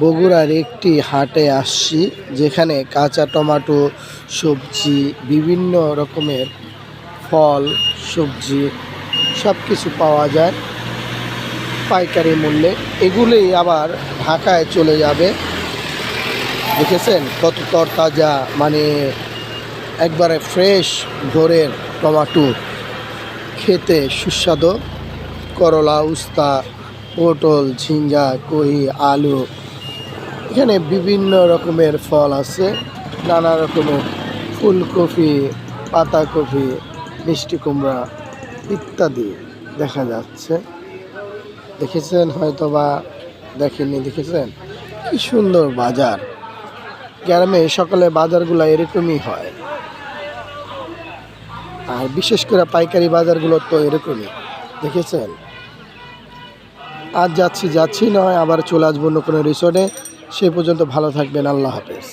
বগুড়ার একটি হাটে আসছি, যেখানে কাঁচা টমেটো, সবজি, বিভিন্ন রকমের ফল, সবজি সব কিছু পাওয়া যায় পাইকারি মূল্যে। এগুলোই আবার ঢাকায় চলে যাবে। দেখেছেন কত তরতাজা মানে একবারে ফ্রেশ ভোরের টমাটো। খেতে সুস্বাদু। করলা, উস্তা পটল ঝিঙ্গা কহি, আলু, এখানে বিভিন্ন রকমের ফল আছে। নানা রকমের ফুলকপি, পাতাকপি, মিষ্টি কুমড়া ইত্যাদি দেখা যাচ্ছে। দেখেছেন? হয়তো বা দেখেননি, দেখেছেন? কি সুন্দর বাজার। গ্রামে সকালে বাজারগুলো এরকমই হয়। আর বিশেষ করে পাইকারি বাজারগুলো তো এরকমই। দেখেছেন? আজ যাচ্ছি যাচ্ছি নয়, আবার চলে আসব অন্য কোনো রিসোর্টে সে পর্যন্ত ভালো থাকবেন, আল্লাহ হাফেজ।